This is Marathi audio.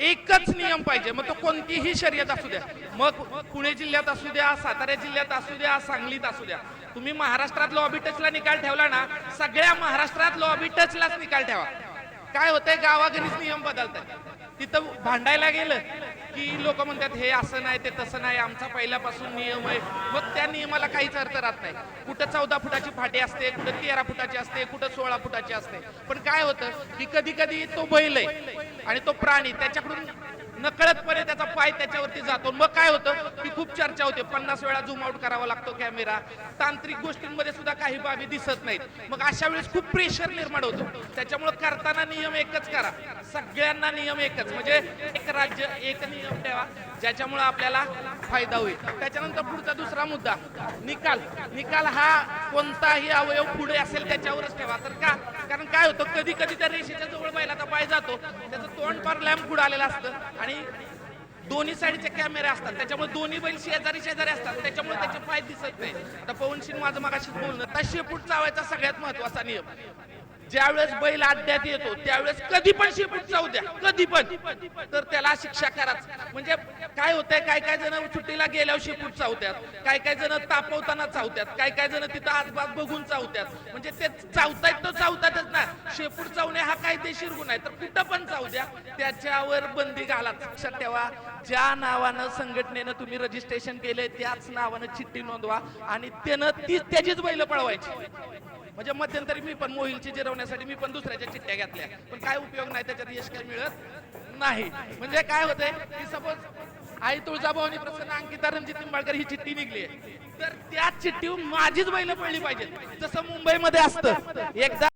एकच नियम पाहिजे. मग तो कोणतीही शर्यत असू द्या. मग पुणे जिल्ह्यात असू द्या सातारा जिल्ह्यात असू द्या सांगलीत असू द्या. तुम्ही महाराष्ट्रात लॉबी टचला निकाल ठेवला ना सगळ्या महाराष्ट्रात लॉबी टचलाच निकाल ठेवा. काय होतंय? गावाघरीच नियम बदलतात तिथं भांडायला गेलं की लोक म्हणतात हे असं नाही ते तसं नाही आमचा पहिल्यापासून नियम आहे. मग त्या नियमाला काहीच अर्थ राहत नाही. कुठं चौदा फुटाची फाटी असते कुठं तेरा फुटाची असते कुठं सोळा फुटाची असते. पण काय होतं की कधी कधी तो बैल आहे. आणि तो प्राणी त्याच्याकडून नकळतपणे त्याचा पाय त्याच्यावरती जातो. मग काय होतं? की खूप चर्चा होते. पन्नास वेळा झूम आउट करावा लागतो कॅमेरा तांत्रिक गोष्टींमध्ये सुद्धा काही बाबी दिसत नाहीत. मग अशा वेळेस खूप प्रेशर निर्माण होतो. त्याच्यामुळे करताना नियम एकच करा. सगळ्यांना नियम एकच. म्हणजे एक राज्य एक नियम ठेवा ज्याच्यामुळे आपल्याला फायदा होईल. त्याच्यानंतर पुढचा दुसरा मुद्दा. निकाल. निकाल हा कोणताही अवयव पुढे असेल त्याच्यावरच ठेवा. तर का? कारण काय होतं? कधी कधी त्या रेषेच्या जवळ त्याचं तोंड फार लॅम्प गुड आलेलं असतं. आणि दोन्ही साईडचे कॅमेरे असतात. त्याच्यामुळे दोन्ही बैल शेजारी शेजारी असतात. त्याच्यामुळे त्याचे पाय दिसत नाही. आता पवन माझं मगाशी बोलणं त्या शेपूट चावायचा सगळ्यात महत्त्वाचा नियम. ज्यावेळेस बैल अड्ड्यात येतो त्यावेळेस कधी पण शेपूट चावू द्या. कधी पण. तर त्याला शिक्षा कराच म्हणजे काय होतंय काय काय जण सुट्टीला गेल्यावर शेपूट चावत्यात काय काय जण तापवताना चावत्यात काय काय जण तिथं आसपास बघून चावत्यात म्हणजे ते चावतायत तर चावतातच ना. शेपूट चावणे हा कायदेशीर गुन्हा आहे तर कुठं पण चावू द्या. त्याच्यावर बंदी घाला. लक्षात ठेवा ज्या नावानं संघटनेनं तुम्ही रजिस्ट्रेशन केले त्याच नावानं चिठ्ठी नोंदवा आणि त्यानं ती त्याचीच बैल पळवायची. म्हणजे मध्यंतरी मी पण मोहिलची जिरवण्यासाठी मी पण दुसऱ्याच्या चिठ्ठ्या घेतल्या. पण काय उपयोग नाही त्याच्यात यश काय मिळत नाही. म्हणजे काय होतंय की सपोज आई तुळजाभवानी प्रसन्न अंकिता रणजित निंबाळकर ही चिठ्ठी निघली तर त्या चिठ्ठीवर माझीच बैल पडली पाहिजे जसं मुंबईमध्ये असतं. एकदा